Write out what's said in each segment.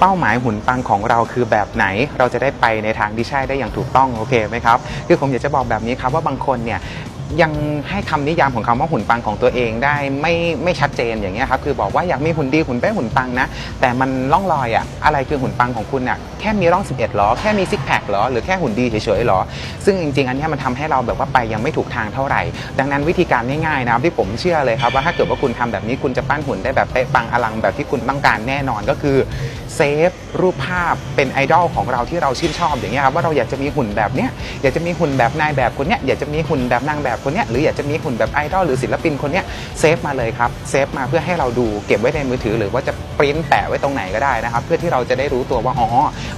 เป้าหมายหุ่นปังของเราคือแบบไหน เราจะได้ไปในทางที่ใช่ได้อย่างถูกต้องโอเคไหมครับคือผมอยากจะบอกแบบนี้ครับว่าบางคนเนี่ย ยังให้คำนิยามของคำว่าหุ่นปังของตัวเองได้ไม่ไม่ชัดเจนอย่างเงี้ยครับคือบอกว่าอยากมีหุ่นดีหุ่นเป๊ะหุ่นปังนะ แต่มันล่องลอยอะอะไรคือหุ่นปังของคุณอะแค่มีร่อง 11หรอแค่มีซิกแพคหรอหรือแค่หุ่นดีเฉยๆหรอ ซึ่งจริงๆ อันนี้มันทำให้เราแบบว่าไปยังไม่ถูกทางเท่าไหร่ ดังนั้นวิธีการง่ายๆนะครับที่ผมเชื่อเลยครับว่าถ้าเกิดว่าคุณทำแบบนี้คุณจะปั้นหุ่นได้แบบเป๊ะปังอลังแบบที่คุณต้องการแน่นอนก็คือเซฟรูปภาพเป็นไอดอลของเราที่เราชื่นชอบอย่างเงี้ยครับว่าเราอยากจะมีหุ่นแบบเนี้ยอยากจะมีหุ่นแบบนายแบบคนเนี้ยอยากจะมีหุ่นแบบนางแบบคนเนี้ยหรืออยากจะมีหุ่นแบบไอดอลหรือศิลปินคนเนี้ยเซฟมาเลยครับเซฟมาเพื่อให้เราดูเก็บไว้ในมือถือหรือว่าจะ ปริ้นแปะไว้ตรงไหนก็ได้นะครับ เพื่อที่เราจะได้รู้ตัวว่าอ๋อ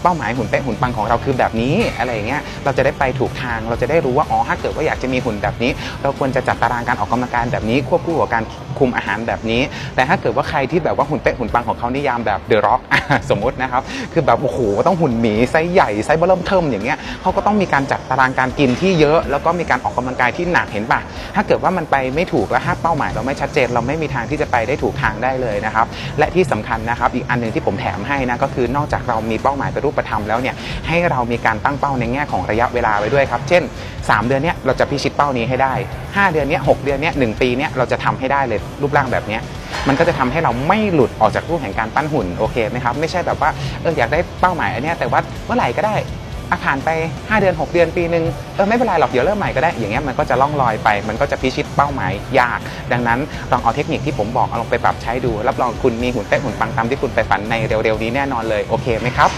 เป้าหมายหุ่นเป๊ะหุ่นปังของเราคือแบบนี้อะไรเงี้ยเราจะได้ไปถูกทางเราจะได้รู้ว่าอ๋อถ้าเกิดว่าอยากจะมีหุ่นแบบนี้ เราควรจะจัดตารางการออกกำลังกายแบบนี้ ควบคู่กับการคุมอาหารแบบนี้ แต่ถ้าเกิดว่าใครที่แบบว่าหุ่นเป๊ะหุ่นปังของเขานิยามแบบเดอะร็อกสมมตินะครับคือแบบโอ้โหต้องหุ่นหมีไซส์ใหญ่ไซส์เบอร์เริ่มเทิมอย่างเงี้ยเขาก็ต้องมีการจัดตารางการกินที่เยอะ แล้วก็มีการออกกำลังกายที่หนักเห็นปะถ้าเกิดว่ามันไปไม่ถูกและถ้าเป้าหมายเราไม่ชัดเจน เราไม่มีทางที่จะไปได้ถูกทางได้เลยนะครับและที่สำคัญนะครับ อีกอันหนึ่งที่ผมแถมให้นะก็คือนอกจากเรามีเป้าหมายเป็นรูปธรรมแล้วเนี่ยให้เรามีการตั้งเป้าในแง่ของระยะเวลาไว้ด้วยครับ เช่น 3 เดือนเนี้ยเราจะพิชิตเป้านี้ให้ได้ 5 เดือนเนี้ยหกเดือนเนี้ยหนึ่งปีเนี้ยเราจะทำให้ได้เลยรูปร่างแบบเนี้ยมันก็จะทำให้เราไม่หลุดออกจากรูปแห่งการปั้นหุ่นโอเคไหมครับไม่ใช่แบบว่าเอออยากได้เป้าหมายอันเนี้ยแต่ว่าเมื่อไหร่ก็ได้ อะผ่านไป 5 เดือน 6 เดือนปีหนึ่งเออไม่เป็นไรหรอกเดี๋ยวเริ่มใหม่ก็ได้อย่างเงี้ยมันก็จะล่องลอยไป มันก็จะพิชิตเป้าหมายยาก ดังนั้นลองเอาเทคนิคที่ผมบอกเอาลองไปปรับใช้ดูรับรองคุณมีหุ่นเต้หุ่นปังตามที่คุณไปฝันในเร็วๆนี้แน่นอนเลยโอเคไหมครับ